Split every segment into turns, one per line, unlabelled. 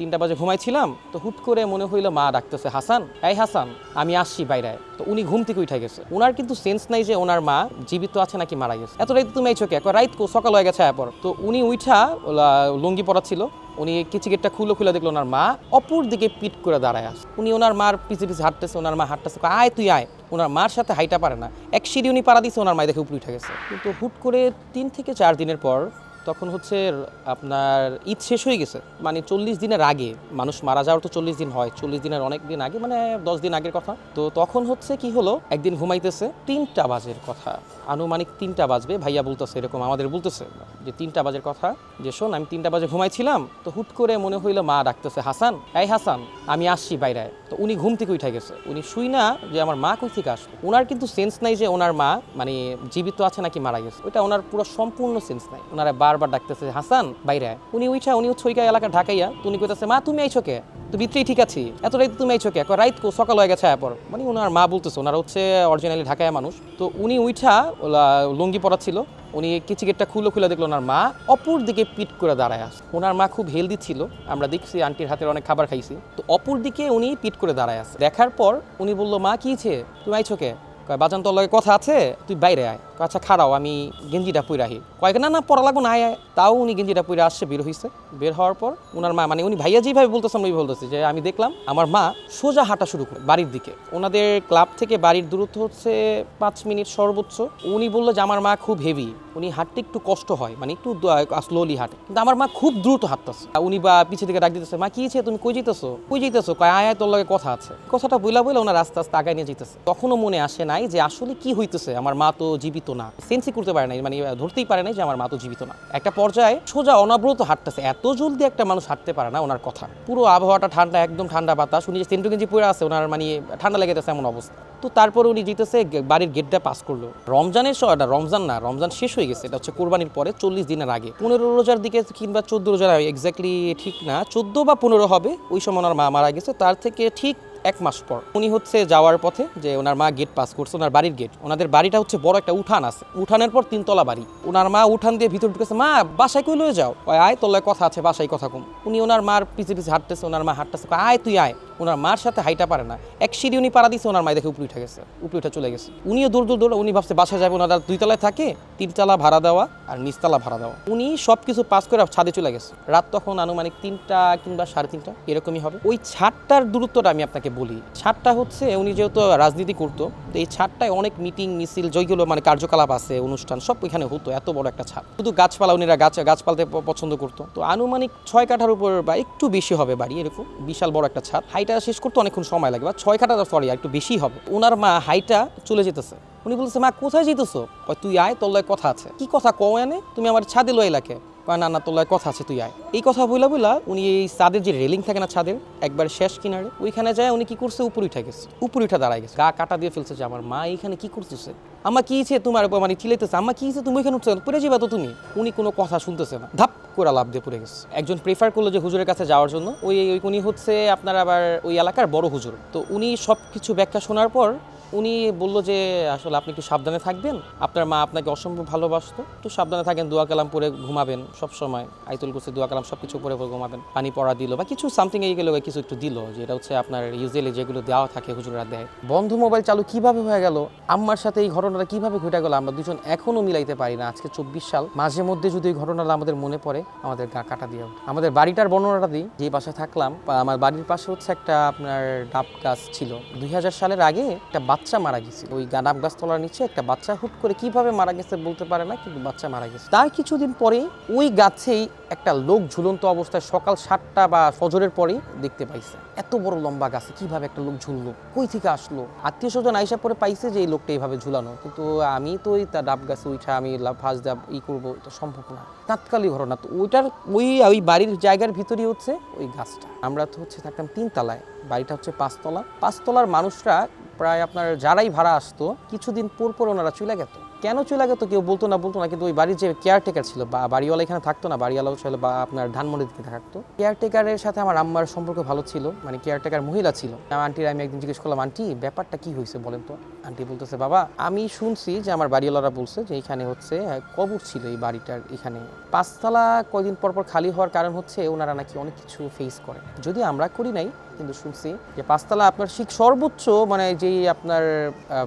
তিনটা বাজে ঘুমাইছিলাম, তো হুট করে মনে হইল, মা ডাকতেছে, হাসান? এই হাসান, আমি আসছি বাইরে। তো উনি ঘুম থেকে উঠে গেছে। ওনার কিন্তু সেন্স নাই যে ওনার মা জীবিত আছে নাকি মারা গেছে। এত রাইত তুমি আইছো কে? রাইত সকাল হয়ে গেছে এরপর তো উনি উঠা লুঙ্গি পরা ছিল উনি কিছু গেটটা খুলে খুলে দেখল ওনার মা অপর দিকে পিট করে দাঁড়ায় আছে। উনি ওনার মার পিছে পিছে হাঁটতেছে, ওনার মা হাঁটতেছে। আয়, তুই আয়। ওনার মার সাথে হাইটা পারে না। এক সিঁড়ি উনি পাড়া দিছে, ওনার মায় দেখে উপরে উঠে গেছে। কিন্তু হুট করে তিন থেকে চার দিনের পর তখন হচ্ছে আপনার ঈদ শেষ হয়ে গেছে। মানে চল্লিশ দিনের আগে মানুষ মারা যাওয়ার তো চল্লিশ দিন হয়। চল্লিশ দিনের অনেক দিন আগে মানে দশ দিন আগের কথা। তো তখন হচ্ছে কি হলো? একদিন ঘুমাইতেছে, তিনটা বাজের কথা। আনুমানিক তিনটা বাজবে, ভাইয়া বলতেছে, এরকম আমাদের বলতেছে যে তিনটা বাজের কথা যে, শোন, আমি তিনটা বাজে ঘুমাইছিলাম। তো হুট করে মনে হইল, মা ডাকতেছে, হাসান, এই হাসান, আমি আসছি বাইরে। তো উনি ঘুম থেকে উঠে গেছে। উনি শুই না যে, আমার মা কই থেকে আসলো? ওনার কিন্তু সেন্স নাই যে, ওনার মা মানে জীবিত আছে নাকি মারা গেছে। ওইটা ওনার পুরো সম্পূর্ণ সেন্স নাই। ওনারা বারবার ডাকতেছে হাসান বাইরে উনি উঠা উনি হচ্ছে ওইকা এলাকা ঢাকাইয়া তো উনি কইতেছে মা তুমি আইছো কে? তো ভিতরেই ঠিক আছি। এত রাইত তুমি আইছো কে? রাইত কো, সকাল হয়ে গেছে এরপর মানে ওনার মা বলতেছে ওনারা হচ্ছে অরিজিনালি ঢাকায় মানুষ। তো উনি উঠা লুঙ্গি পরা ছিল উনি কিছু গেটটা খুলে খুলে দেখল ওনার মা অপর দিকে পিট করে দাঁড়ায় আছে। ওনার মা খুব হেলদি ছিল আমরা দেখছি আন্টির হাতের অনেক খাবার খাইছি। তো অপর দিকে উনি পিট করে দাঁড়ায় আছে। দেখার পর উনি বলল মা কি হয়েছে তুমি আইছো কে? বাজান তোর লগে কথা আছে তুই বাইরে আয়। আচ্ছা খাড়াও, আমি গেঞ্জিটা পরে আহি। কয়েক না না পড়া লাগবো না, আয় তাও উনি গেঞ্জিটা পরে আসছে, বের হয়েছে বের হওয়ার পর ওনার মা মানে উনি ভাইয়া যেভাবে বলতেছে আমি বলতেছি যে, আমি দেখলাম আমার মা সোজা হাঁটা শুরু করে, বাড়ির দিকে। ওনাদের ক্লাব থেকে বাড়ির দূরত্ব হচ্ছে পাঁচ মিনিট সর্বোচ্চ। উনি বলল যে, আমার মা খুব হেভি উনি হাঁটতে একটু কষ্ট হয় মানে একটু স্লোলি হাঁটে। কিন্তু আমার মা খুব দ্রুত হাঁটতেছে। উনি বা পিছে থেকে ডাক দিতেছে, মা, কি হয়েছে? তুমি কই যেতেছো কই যেতেছো কয়, আয় তোর লগে কথা আছে। কথাটা বইলা বইলা ওনার আস্তে আস্তে আগায় নিয়ে যেতেছে তখনও মনে আসে নাই যে, আসলে কি হইতেছে? আমার মা তো জীবিত না সেন্সই করতে পারে নাই মানে ধরতেই পারে নাই যে আমার মা তো জীবিত না। একটা পর্যায়ে সোজা অনাব্রত হাঁটতেছে, এত জলদি একটা মানুষ হাঁটতে পারে না ওনার কথা। পুরো আবহাওয়াটা ঠান্ডা, একদম ঠান্ডা বাতাস, উনি যে সেন্টু গেঞ্জি পরে আছে, ওনার মানে ঠান্ডা লেগে লেগেছে এমন অবস্থা। তো তারপরে উনি জিতেছে বাড়ির গেটটা পাস করল। রমজানের সময় রমজান না, রমজান শেষ হয়ে গেছে, এটা হচ্ছে কোরবানির পরে চল্লিশ দিনের আগে। পনেরো রোজার দিকে কিংবা চোদ্দ রোজার এক্স্যাক্টলি ঠিক না, চোদ্দ বা পনেরো হবে, ওই সময় ওনার মা মারা গেছে, তার থেকে ঠিক এক মাস পর। উনি হচ্ছে যাওয়ার পথে যে ওনার মা গেট পাস করছে, ওনার বাড়ির গেট ওনাদের বাড়িটা হচ্ছে বড় একটা উঠান আছে। উঠানের পর তিনতলা বাড়ি। ওনার মা উঠান দিয়ে ভিতর ঢুকেছে, মা, বাসায় কই লয়ে যাও? আয় তোলায় কথা আছে, বাসায় কথা কম। উনি ওনার মার পিছে পিছে হাঁটতেছে, ওনার মা হাঁটতেছে আয়, তুই আয়। ওনার মার সাথে হাইটা পারে না। এক সিঁড়ি উনি পাড়া দিছে, ওনার মায় দেখে উপরে উঠে গেছে, উপরে উঠে চলে গেছে। উনিও দূর দূর দৌড়, উনি ভাবছে বাসায় যাবে, ওনারা দুই তলায় থাকে তিনতলা ভাড়া দেওয়া আর নিচতলা ভাড়া দেওয়া। উনি সব কিছু পাস করে ছাদে চলে গেছে। রাত তখন আনুমানিক তিনটা কিংবা সাড়ে তিনটা, এরকমই হবে। ওই ছাদটার দূরত্বটা আমি আপনাকে বলি। ছাদটা হচ্ছে, উনি যেহেতু রাজনীতি করতো, তো এই ছাদটায় অনেক মিটিং, মিছিল যেগুলো মানে কার্যকলাপ আছে, অনুষ্ঠান, সব এখানে হতো, এত বড় একটা ছাদ। শুধু গাছপালা উনিরা গাছ, গাছপালতে পছন্দ করতো। তো আনুমানিক ছয় কাঠার উপর বা একটু বেশি হবে বাড়ি, এরকম বিশাল বড় একটা ছাদ। হাইটা শেষ করতে অনেকক্ষণ সময় লাগে, বা ছয় খাটা সরি একটু বেশি হবে। ওনার মা হাইটা চলে যেতেছে। উনি বলছে মা, কোথায় যেতেছো? তুই আয়, তোর লয় কথা আছে। কি কথা? কও এনে, তুমি আমার ছাদে লয় এলাকে। কয়, না না, তোর কথা আছে, তুই আয়। এই কথা বইলা বইলা উনি এই ছাদের যে রেলিং থাকে না ছাদের, একবার শেষ কিনারে, ওইখানে যায়, উনি কি করছে? উপরে উঠে গেছে। উপরে উঠে দাঁড়ায় গেছে। গা কাটা দিয়ে ফেলছে যে, আমার মা এইখানে কি করতেছে? আমা কি হয়েছে তোমার মানে চিলাইতেছে আম্মা কি হয়েছে তুমি ওইখানে উঠছে পড়ে যাবা তো তুমি? উনি কোনো কথা শুনতেছে না। ধাপ করে লাভ দিয়ে পড়ে গেছে। একজন প্রেফার করল যে, হুজুরের কাছে যাওয়ার জন্য। ওই উনি হচ্ছে আপনার আবার ওই এলাকার বড় হুজুর। তো উনি সব কিছু ব্যাখ্যা শোনার পর উনি বলল যে, আসলে আপনি একটু সাবধানে থাকবেন। আপনার মা আপনাকে অসম্ভব ভালোবাসতো। একটু সাবধানে থাকেন, দোয়া কালাম পরে ঘুমাবেন সব সময়। আইতুল কুসি দোয়া কালাম সব কিছু পরে ঘুমাবেন। পানি পড়া দিল বা কিছু সামথিং এই গেল কিছু একটু দিল যেটা হচ্ছে আপনার ইউজুয়ালি যেগুলো দেওয়া থাকে হুজুরা দেয়। বন্ধ মোবাইল চালু কীভাবে হয়ে গেল? আম্মার সাথে এই ঘটনাটা কীভাবে ঘটে গেল? আমরা দুজন এখনও মিলাইতে পারি না। আজকে চব্বিশ সাল। মাঝে মধ্যে যদি ওই ঘটনাটা আমাদের মনে পড়ে, আমাদের গা কাটা দিয়ে আমাদের বাড়িটার বর্ণনাটা দিই। যে বাসায় থাকলাম আমার বাড়ির পাশে হচ্ছে একটা আপনার ডাব গাছ ছিল। দুই হাজার সালের আগে একটা বাচ্চা মারা গেছে ওই গা- ডাব গাছ তলার নিচে একটা বাচ্চা হুট করে কীভাবে মারা গেছে বলতে পারে না, কিন্তু বাচ্চা মারা গেছে। তার কিছুদিন পরে ওই গাছেই একটা লোক ঝুলন্ত অবস্থায় সকাল সাতটা বা ফজরের পরেই দেখতে পাইছে। এত বড় লম্বা গাছে কীভাবে একটা লোক ঝুললো, কই থেকে আসলো? আত্মীয় স্বজন আইসা পরে পাইছে যে এই লোকটা এইভাবে ঝুলানো। কিন্তু আমি তো ওই তা ডাব গাছে উঠা, আমি ফাঁস ডাব ই করব, এটা সম্ভব না। তাৎকালিক ঘটনা। তো ওইটার ওই ওই বাড়ির জায়গার ভিতরেই হচ্ছে ওই গাছটা। আমরা তো হচ্ছে থাকতাম তিনতলায়, বাড়িটা হচ্ছে পাঁচতলা। পাঁচতলার মানুষরা প্রায় আপনার যারাই ভাড়া আসতো, কিছুদিন পর পর ওনারা চলে গেত। কেন চলে গেতো কেউ বলতো না বলতো না, কিন্তু ওই বাড়ির যে কেয়ারটেকার ছিল, বা বাড়িওয়ালা এখানে থাকতো না, বাড়িওয়ালাও ছিল, বা আপনার ধানমন্ডির দিকে থাকতো কেয়ারটেকারের সাথে আমার আম্মার সম্পর্ক ভালো ছিল মানে কেয়ারটেকার মহিলা ছিল। আন্টির আমি একদিন জিজ্ঞেস করলাম আন্টি ব্যাপারটা কি হয়েছে বলেন তো? আন্টি বলতেছে, বাবা, আমি শুনছি যে আমার বাড়িওয়ালারা বলছে যে এখানে হচ্ছে কবর ছিল এই বাড়িটার এখানে। পাঁচতলা কয়দিন পর পর খালি হওয়ার কারণ হচ্ছে, ওনারা নাকি অনেক কিছু ফেস করে। যদি আমরা করি নাই কিন্তু শুনছি যে পাঁচতলা আপনার ঠিক সর্বোচ্চ মানে যেই আপনার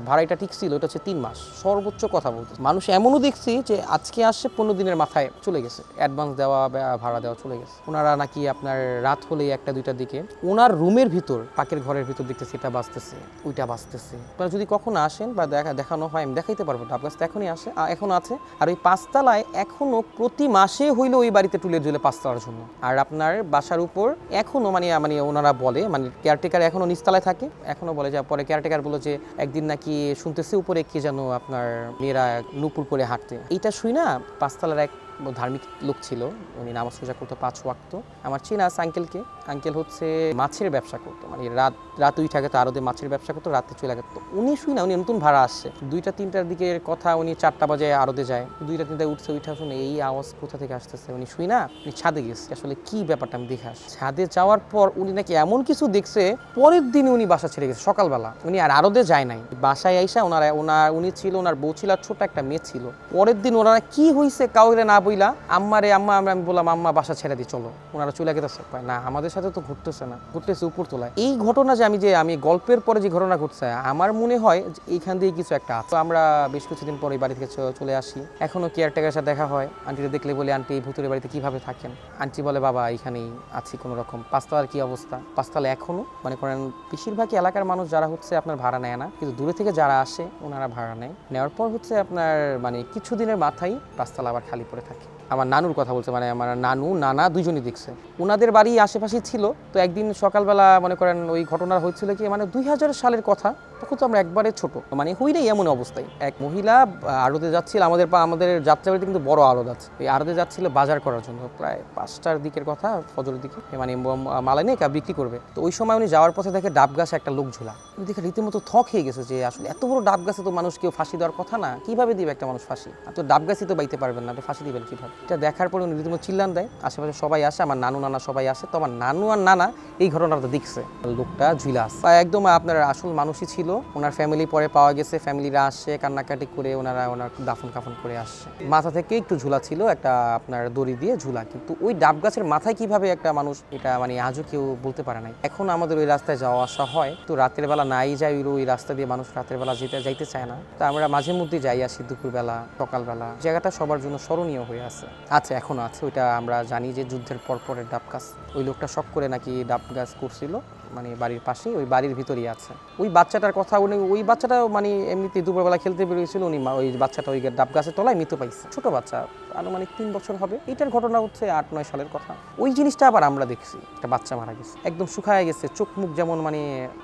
ভাড়াটা ঠিক ছিল, ওটা হচ্ছে তিন মাস। সর্বোচ্চ কথা বলতে মানুষ এমনও দেখছি যে আজকে আসছে পনেরো দিনের মাথায় চলে গেছে। অ্যাডভান্স দেওয়া ভাড়া দেওয়া চলে গেছে। ওনারা নাকি আপনার রাত হলে একটা দুইটার দিকে ওনার রুমের ভিতর, পাকের ঘরের ভিতর দেখতেছি, এটা বাঁচতেছে ওইটা বাঁচতেছে আপনারা যদি কখনো আসেন বা দেখা, দেখানো হয়, আমি দেখাইতে পারব গাছ তো এখনই আসে এখন আছে। আর ওই পাঁচতলায় এখনও প্রতি মাসে হইল ওই বাড়িতে টুলের ঝুলে পাঁচতলার জন্য। আর আপনার বাসার উপর এখনও মানে মানে ওনারা বলে মানে কেয়ারটেকার এখনও নিচতলায় থাকে, এখনও বলে যে, পরে কেয়ারটেকার বলো যে, একদিন নাকি শুনতেছে উপরে কে যেন আপনার মেয়েরা নুপুর করে হাঁটতে। এইটা শুই না পাঁচতলার এক ধার্মিক লোক ছিল, উনি নামাজ পূজা করতো পাঁচ ওয়াক্ত। আমার চিনাস আঙ্কেলকে। আঙ্কেল হচ্ছে মাছের ব্যবসা করতো মানে রাত রাত উই থাকে তো আরও মাছের ব্যবসা করতো রাতে চলে গেতো। উনি শুই না, উনি নতুন ভাড়া আসছে। দুইটা তিনটার দিকের কথা, উনি চারটা বাজে আরতে যায়। দুইটা তিনটায় উঠছে, উঠে শুনে এই আওয়াজ কোথা থেকে আসতেছে? উনি শুই না, উনি ছাদে গেছে। আসলে কি ব্যাপারটা আমি দেখে ছাদে যাওয়ার পর উনি নাকি এমন কিছু দেখছে, পরের দিন উনি বাসা ছেড়ে গেছে, সকালবেলা। উনি আর আরদে যায় নাই। বাসায় আইসা ওনার ওনার, উনি ছিল, ওনার বউ ছিল আর ছোট একটা মেয়ে ছিল। পরের দিন ওনারা কি হয়েছে কাউরে না বইলা আম্মারে আম্মা, আমরা আমি বললাম, আম্মা, বাসা ছেড়ে দিই চলো। ওনারা চলে গেছে না, আমাদের সাথে তো ঘুরতেছে না, ঘুরতেছে উপর তোলায়। এই ঘটনা যে আমি যে, আমি গল্পের পরে যে ঘটনা ঘটছে, আমার মনে হয় এইখান দিয়ে কিছু একটা আছে। আমরা বেশ কিছুদিন পরে বাড়ি থেকে চলে আসি। এখনও কেয়ারটেকার সাথে দেখা হয়। আন্টিকে দেখলে বলে, আন্টি ভুতুরের বাড়িতে কীভাবে থাকেন? আন্টি বলে, বাবা এখানেই আছি কোনো রকম পাঁচতলার কি অবস্থা? পাঁচতলা এখনও মানে করেন, বেশিরভাগই এলাকার মানুষ যারা হচ্ছে আপনার ভাড়া নেয় না। কিন্তু দূরে থেকে যারা আসে, ওনারা ভাড়া নেয়। নেওয়ার পর হচ্ছে আপনার মানে কিছুদিনের মাথায় পাঁচতলা আবার খালি পড়ে থাকে। আমার নানুর কথা বলছে মানে আমার নানু, নানা দুজনই দেখছে। ওনাদের বাড়ি আশেপাশে ছিল, তো একদিন সকালবেলা মনে করেন ওই ঘটনা হয়েছিল কি মানে দুই হাজার সালের কথা তখন তো আমরা একবারে ছোট। মানে হই নাই এমন অবস্থায়। এক মহিলা আড়তে যাচ্ছিল আমাদের পা- আমাদের যাত্রাবাড়িতে কিন্তু বড় আড়ত আছে। ওই আড়তে যাচ্ছিল বাজার করার জন্য। প্রায় পাঁচটার দিকের কথা, ফজরের দিকে। মানে ম- মালাই নিয়ে বিক্রি করবে। তো ওই সময় উনি যাওয়ার পথে দেখে ডাব গাছে একটা লোক ঝোলা। দেখে রীতিমতো থক হয়ে গেছে যে, আসলে এত বড় ডাব গাছে তো মানুষ কেউ ফাঁসি দেওয়ার কথা না। কীভাবে দিবে একটা মানুষ ফাঁসি? তো ডাব গাছই তো বাইতে পারবেন না ফাঁসি দিবেন কীভাবে? এটা দেখার পরে উনি রীতিমতো চিল্লান দেয়। আশেপাশে সবাই আসে, আমার নানু নানা সবাই আসে। তো আমার নানু আর নানা এই ঘটনাটা দেখছে। লোকটা ঝুলাস একদম আপনার আসল মানুষই ছিল ওনার ফ্যামিলি পরে পাওয়া গেছে। ফ্যামিলিরা আসছে কান্নাকাটি করে ওনারা ওনার দাফন কাফন করে আসছে মাথা থেকে একটু ঝুলা ছিল, একটা আপনার দড়ি দিয়ে ঝুলা। কিন্তু ওই ডাব গাছের মাথায় কীভাবে একটা মানুষ এটা মানে আজও কেউ বলতে পারে নাই। এখন আমাদের ওই রাস্তায় যাওয়া আসা হয়। তো রাতের বেলা নাই যাই ওই- রাস্তা দিয়ে মানুষ রাতের বেলা যেতে, যাইতে চায় না। তো আমরা মাঝে মধ্যে যাই আসি দুপুরবেলা, সকালবেলা। জায়গাটা সবার জন্য স্মরণীয় হয়ে আছে। আচ্ছা এখনও আছে। ওইটা আমরা জানি যে যুদ্ধের পর পরের ডাব গাছ। ওই লোকটা শখ করে নাকি ডাব গাছ করছিল। মানে বাড়ির পাশেই, ওই বাড়ির ভিতরেই আছে। ওই বাচ্চাটার কথা, উনি ওই বাচ্চাটা মানে এমনিতে দুপুরবেলা খেলতে বেরিয়েছিল, উনি ওই বাচ্চাটা ওই ডাব গাছের তলায় মৃত্যু পাইছে। ছোট বাচ্চা, আনুমানিক তিন বছর হবে। এটার ঘটনা হচ্ছে আট, নয় সালের কথা। ওই জিনিসটা আবার আমরা দেখছি, একটা বাচ্চা মারা গেছে। একদম শুকায় গেছে, চোখ মুখ যেমন মানে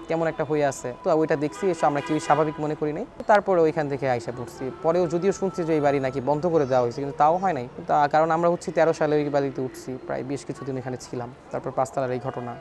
কেমন একটা হয়ে আছে। তো ওইটা দেখছি, এসে আমরা কেউ স্বাভাবিক মনে করি নাই। তারপরে ওইখান থেকে আইসা পড়ছি পরেও যদিও শুনছি যে এই বাড়ি নাকি বন্ধ করে দেওয়া হয়েছে, কিন্তু তাও হয় নাই। তা কারণ আমরা হচ্ছে তেরো সালে ওই বাড়িতে উঠছি, প্রায় বেশ কিছুদিন এখানে ছিলাম। তারপর পাঁচতলার এই ঘটনা।